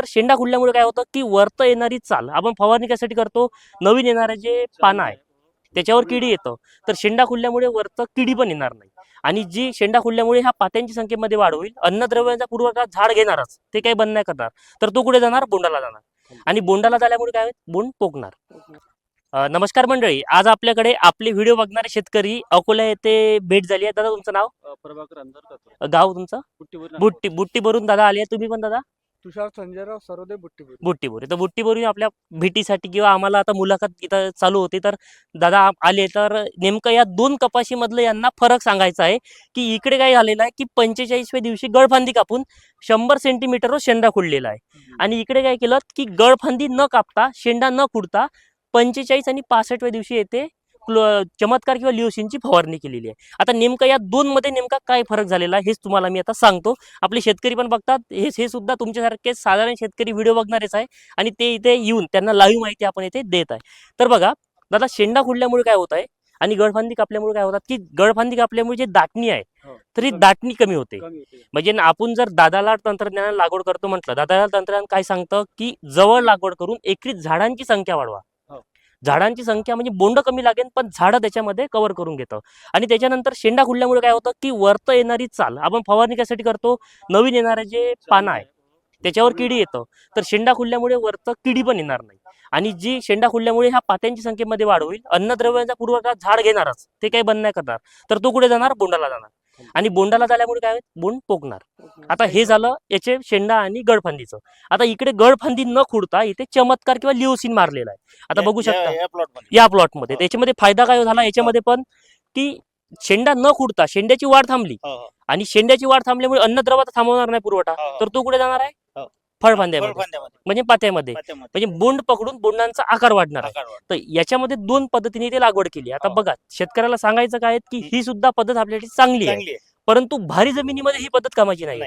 त्याच्यानंतर शेंडा खुडल्यामुळे काय होतं की वरतं येणारी चाल आपण फवारणी कशासाठी करतो? नवीन येणारे जे पानं आहे त्याच्यावर किडी येतं. तर शेंडा खुडल्यामुळे वरतं किडी पण येणार नाही. आणि जी शेंडा खुडल्यामुळे ह्या पात्यांची संख्येमध्ये वाढ होईल अन्नद्रव्यांचा पुरवठा झाड घेणारच ते काही बंद नाही करणार. तर तो कुठे जाणार? बोंडाला जाणार. आणि बोंडाला झाल्यामुळे काय होईल? बोंड पोकणार नमस्कार मंडळी आज आपल्याकडे आपले व्हिडिओ बघणारे शेतकरी अकोला येथे भेट झाली आहे. दादा तुमचं नाव? प्रभाकर गाव तुमचं? बुट्टी बुट्टी भरून दादा आली आहे. तुम्ही पण दादा? तुषार संजयराव सर्वदे बुट्टीपुरी बुट्टीबोरी तर बुट्टीबोरी आपल्या भेटीसाठी किंवा आम्हाला आता मुलाखत इथं चालू होती तर दादा आप- आले तर नेमकं या दोन कपाशीमधलं यांना फरक सांगायचा आहे की इकडे काय झालेलं आहे की पंचेचाळीसव्या दिवशी गळफांदी कापून शंभर सेंटीमीटरवर शेंडा खुडलेला आहे. आणि इकडे काय केलं की गळफांदी न कापता शेंडा न खुडता पंचेचाळीस आणि पासष्टव्या दिवशी येते चमत्कार किंवा लिओसिनची फवारणी केलेली आहे आता नेमकं या दोन मध्ये नेमका काय फरक झालेला आहे हेच तुम्हाला मी आता सांगतो आपले शेतकरी पण बघतात हे हे सुद्धा तुमच्यासारखे साधारण शेतकरी व्हिडिओ बघणारेच आहे आणि ते इथे येऊन त्यांना लाईव्ह माहिती आपण इथे देत आहे तर बघा दादा शेंडा खुडल्यामुळे काय होत आहे आणि गळफांदी कापल्यामुळे काय होतात की गळफांदी कापल्यामुळे जी दाटणी आहे हो, तर ही. दाटणी कमी होते म्हणजे आपण जर दादाला तंत्रज्ञान लागवड करतो म्हटलं दादाला तंत्रज्ञान काय सांगतं की जवळ लागवड करून एकरी झाडांची संख्या वाढवा. झाडांची संख्या म्हणजे बोंड कमी लागेल पण झाडं त्याच्यामध्ये कव्हर करून घेतं. आणि त्याच्यानंतर शेंडा खुडल्यामुळे काय होतं की वरतं येणारी चाल आपण फवारणी कशासाठी करतो? नवीन येणारे जे पानं आहे त्याच्यावर किडी येतं. तर शेंडा खुडल्यामुळे वरतं किडी पण येणार नाही. आणि जी शेंडा खुडल्यामुळे ह्या पात्यांची संख्येमध्ये वाढ होईल अन्नद्रव्यांचा पुरवठा झाड घेणारच ते काही बंद नाही करणार. तर तो कुठे जाणार? बोंडाला जाणार. आणि बोंडाला झाल्यामुळे काय बोंड पोकणार. आता हे झालं याचे शेंडा आणि गळफांदीचं आता इकडे गळफांदी न खुडता इथे चमत्कार किंवा लिओसिन मारलेला आहे. आता बघू शकता. या प्लॉटमध्ये या प्लॉटमध्ये. त्याच्यामध्ये फायदा काय झाला? याच्यामध्ये पण की शेंडा न खुडता शेंड्याची वाढ थांबली. हो, हो. आणि शेंड्याची वाढ थांबल्यामुळे अन्नद्रव आता थांबवणार नाही पुरवठा. हो. तर तो कुठे जाणार आहे? फळफांद्यामध्ये, म्हणजे पात्यामध्ये. म्हणजे बोंड पकडून बोंडांचा आकार वाढणार आहे. तर याच्यामध्ये दोन पद्धतीने ते लागवड केली आता हो. बघा शेतकऱ्याला सांगायचं काय की ही सुद्धा पद्धत आपल्यासाठी चांगली आहे. परंतु भारी जमिनीमध्ये ही पद्धत कामाची नाही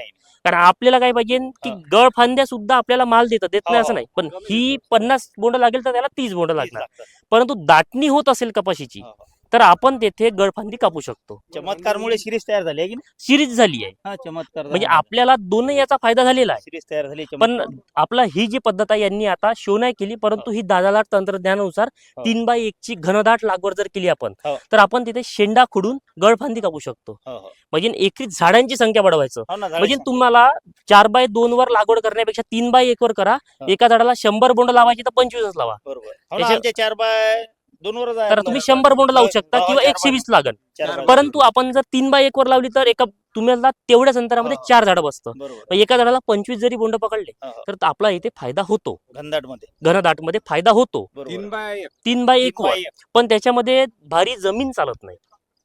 कारण आपल्याला काय पाहिजे की हा. गळफांद्या सुद्धा आपल्याला माल देतात देत नाही हो, असं. नाही पण कमी ही. पन्नास बोंड लागेल तर त्याला तीस बोंड लागणार. परंतु दाटणी होत असेल कपाशीची हो. तर आपण तेथे गळफांदी कापू शकतो. चमत्कारमुळे सिरीज तयार झाली आहे की नाही? सिरीज झाली आहे. हा चमत्कार म्हणजे आपल्याला दोनही याचा फायदा झालेला आहे. सिरीज तयार झाली पण चमत्कार. आपला ही जी पद्धत आहे यांनी आता शो नाही केली परंतु ही. दादालाट तंत्रज्ञानानुसार हो. तीन बाय एक ची घनदाट लागवड जर केली आपण हो. तर आपण तिथे शेंडा खुडून गळफांदी कापू शकतो. हो, हो. म्हणजे एकरी झाडांची संख्या वाढवायचं. हो ना, म्हणजे तुम्हाला चार बाय दोन वर लागवड करण्यापेक्षा तीन बाय एक वर करा. हा. एका झाडाला शंभर बोंड लावायची तर पंचवीसच लावा. बरोबर. हो ना, त्याच्या- आमचे चार बाय दोन तर तुम्ही शंभर बोंड लावू शकता किंवा एकशे वीस लागल. परंतु आपण जर तीन बाय एक वर लावली तर एका तुम्हाला तेवढ्याच अंतरामध्ये. चार झाडं बसतं. एका झाडाला पंचवीस जरी बोंड पकडले. तर आपला इथे फायदा होतो. घनदाटमध्ये घनदाटमध्ये फायदा होतो. तीन बाय एक. वर. पण त्याच्यामध्ये भारी जमीन चालत नाही.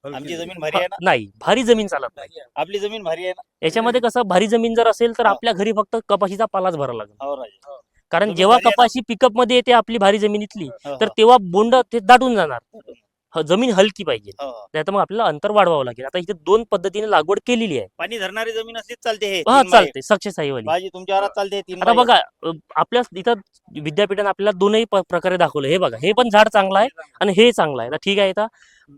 आमची जमीन. भारी आहे ना? नाही भारी जमीन चालत नाही. आपली जमीन भारी आहे ना? याच्यामध्ये कसं भारी जमीन जर असेल तर. आपल्या घरी फक्त कपाशीचा पालाच भरा लागेल. हो. कारण जेव्हा? कपाशी पिकअपमध्ये येते आपली भारी जमिनीतली हो, तर हो. तेव्हा बोंड ते दाटून जाणार ह- जमीन हलकी पाहिजे हो. नाही तर मग आपल्याला अंतर वाढवावं लागेल आता इथे दोन पद्धतीने लागवड केलेली आहे पाणी धरणारी जमीन असलीच चालते हे. चालते सक्सेस आहे वाली भाजी तुमच्या घरात चालते तीन आता. बघा आपल्या इथं विद्यापीठाने आपल्याला दोनही प्रकारे दाखवलं हे बघा हे पण झाड चांगलं आहे आणि हे चांगलं आहे तर ठीक आहे आता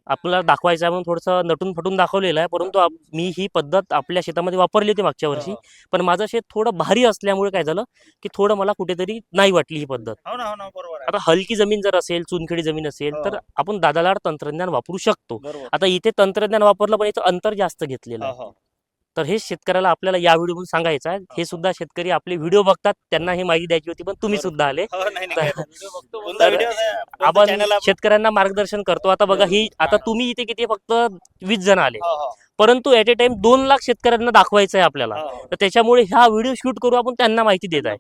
आपल्याला दाखवायचं आहे म्हणून थोडंसं नटून फटून दाखवलेलं आहे. परंतु मी ही पद्धत आपल्या शेतामध्ये वापरली होती मागच्या वर्षी. हो, पण माझं शेत थोडं भारी असल्यामुळे काय झालं की थोडं मला कुठेतरी नाही वाटली ही पद्धत. हो ना हो आता हलकी जमीन जर असेल चुनखडी जमीन असेल तर. आपण दादालाड तंत्रज्ञान वापरू शकतो. आता इथे तंत्रज्ञान वापरलं पण याचं अंतर जास्त घेतलेलं आहे. तर हे शेतकऱ्याला आपल्याला या व्हिडिओमधून सांगायचं आहे. हे सुद्धा शेतकरी आपले व्हिडिओ बघतात. त्यांना ही माहिती द्यायची होती पण तुम्ही. सुद्धा आले. हो, व्हिडिओ आपण? शेतकऱ्यांना मार्गदर्शन करतो. आता बघा ही आता तुम्ही इथे किती फक्त वीस जण आले. हो, हो, परंतु ऍट ए टाइम दोन लाख शेतकऱ्यांना दाखवायचं आहे आपल्याला. हो, हो. तर त्याच्यामुळे हा व्हिडिओ शूट करू आपण त्यांना माहिती देत आहे.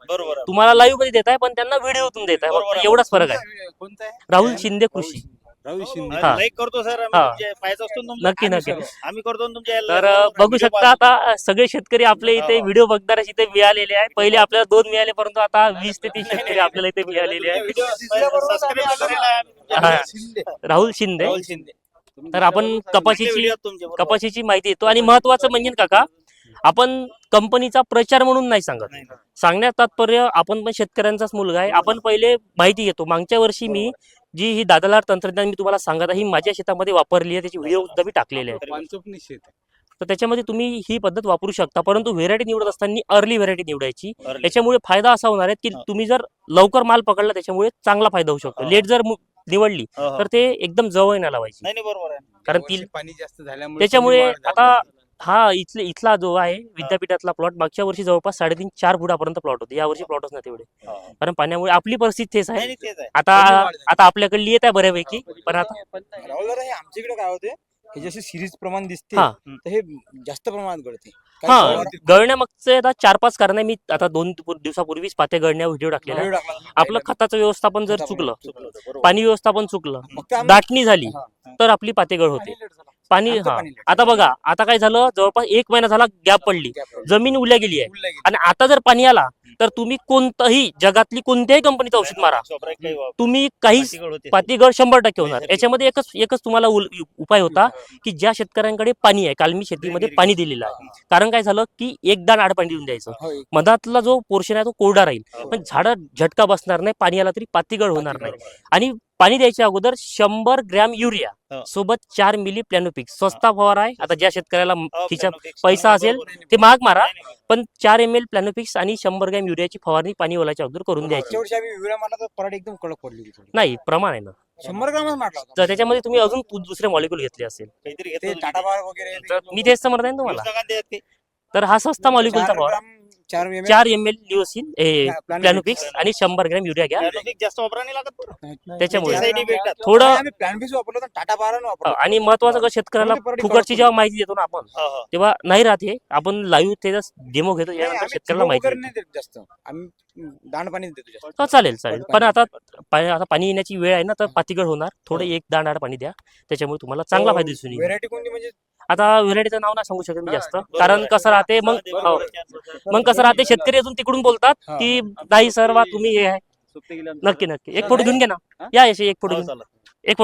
तुम्हाला लाईव्हमध्ये देत आहे पण त्यांना व्हिडिओतून देत आहे. एवढाच फरक आहे? राहुल शिंदे कृषी. राहुल शिंदे हा. लाईक करतो सर हा. पाहायचं असतो ना तुमचं. नक्की आम्ही नक्की आम्ही करतो ना तुमच्या तर याला. बघू व्हिडिओ शकता पाहतो. आता सगळे शेतकरी आपल्या इथे हो. व्हिडिओ बघणारे इथे मिळालेले आहे पहिले आपल्याला दोन मिळाले परंतु आता वीस ते तीस शेतकरी आपल्याला इथे मिळालेले आहे व्हिडिओ सबस्क्राईब करेल आहे आम्ही तुमच्या हा. शिंदे. राहुल शिंदे राहुल शिंदे तर आपण कपाशीची व्हिडिओ आहेत तुमचे, बरोबर. कपाशीची माहिती येतो आणि महत्वाचं म्हणजे काका आपण कंपनीचा प्रचार म्हणून नाही सांगत नाही, नाही. सांगण्यात तात्पर्य आपण पण शेतकऱ्यांचाच मुलगा आहे आपण पहिले माहिती घेतो मागच्या वर्षी मी जी ही दादालार तंत्रज्ञान मी तुम्हाला सांगत आहे ही माझ्या शेतामध्ये वापरली आहे त्याची व्हिडिओ सुद्धा मी टाकलेले आहे पांचोपनी शेत आहे. तर त्याच्यामध्ये तुम्ही ही पद्धत वापरू शकता परंतु व्हेरायटी निवडत असताना अर्ली व्हेरायटी निवडायची Early. याच्यामुळे फायदा असा होणार आहे की हा. तुम्ही जर लवकर माल पकडला त्याच्यामुळे चांगला फायदा होऊ शकतो हा. लेट जर मु- निवडली हो, हो. तर ते एकदम जवळ नाही लावायची नाही नाही बरोबर आहे कारण ती यावर्षी पाणी जास्त झाल्यामुळे त्याच्यामुळे आता. हा इथले इथला जो आहे विद्यापीठातला प्लॉट मागच्या वर्षी जवळपास साडेतीन चार फुटापर्यंत प्लॉट होते या वर्षी प्लॉटच नाही तेवढे. कारण पाण्यामुळे आपली परिस्थिती तेच आहे आता. आता आपल्याकडली येत आहे बऱ्यापैकी पण आता हे आमच्याकडे काय होते हे जसे सिरीज प्रमाण दिसते हा. हे जास्त प्रमाणात गळते काही हा गळण्यामागचे आता चार पाच कारण आहे मी आता दोन दिव- दिवसापूर्वीच पाते गळण्या व्हिडिओ टाकलेला. आपलं खताचं व्यवस्थापन जर चुकलं. पाणी व्यवस्थापन चुकलं दाटणी झाली. तर आपली पातेगळ होते पाणी हा. आता बघा आता काय झालं? जवळपास एक महिना झाला गॅप पडली. जमीन उल्या गेली आहे. आणि आता जर पाणी आला तर तुम्ही कोणतंही जगातली कोणत्याही कंपनीचं औषध मारा. काही तुम्ही काहीच होते. पातीगळ शंभर टक्के होणार. याच्यामध्ये एकच एकच तुम्हाला उपाय होता की ज्या शेतकऱ्यांकडे पाणी आहे काल मी शेतीमध्ये पाणी दिलेलं आहे. कारण काय झालं की एकदा आड पाणी देऊन द्यायचं. एक- मधातला जो पोर्शन आहे तो कोरडा राहील. हो. पण झाड झटका बसणार नाही पाणी आला तरी पातीगळ होणार नाही. आणि पाणी द्यायच्या अगोदर शंभर ग्रॅम युरिया हो. सोबत चार मिली प्लॅनोपिक स्वस्ता फवारा आहे आता ज्या शेतकऱ्याला हो, Planopics. पैसा असेल. ते महाग मारा पण चार एम एल प्लॅनोपिक्स आणि शंभर ग्रॅम युरियाची फवारणी पाणी ओलाच्या अगोदर करून द्यायची. नाही प्रमाण आहे ना शंभर. तर त्याच्यामध्ये तुम्ही अजून दुसरे मॉलिक्युल घेतले असेल मी तेच म्हणत आहे तुम्हाला. तर हा सस्ता मॉलिक्युलचा फवारा ग्राम चार चार एम एल लिओसिन Planopics. प्लॅनोपिक्स आणि शंभर ग्रॅम युरिया घ्या. जास्त वापरा नाही लागत बरं. त्याच्यामुळे. थोडं आम्ही प्लॅन बीच वापरलो तर टाटा बारा वापरलो आणि महत्वाचं का शेतकऱ्याला फुकटची जेव्हा माहिती देतो ना आपण हो, हो. तेव्हा नाही राहते आपण लाईव्ह त्याचा डेमो घेतो नाही, यानंतर आम्ही शेतकऱ्याला माहिती वगैरे देतो. नाही देत जास्त. आम्ही दांड पाणी देतो जास्त. हो, चालेल चालेल. पण आता आता पाणी येण्याची वेळ आहे ना तर पातीगळ होणार. थोडं एक दांड आड पाणी द्या. त्याच्यामुळे तुम्हाला चांगला फायदा दिसून येईल. व्हेरायटी कोणती म्हणजे आता व्हेरायटीचं नाव नाही सांगू शकत मी जास्त. कारण. कसं राहते मग हो. मग कसं राहते शेतकरी अजून तिकडून बोलतात हा. की नाही सर वा तुम्ही हे आहे. नक्की नक्की. एक फोटो घेऊन घे ना. या यशे एक फोटो हो, घेऊन.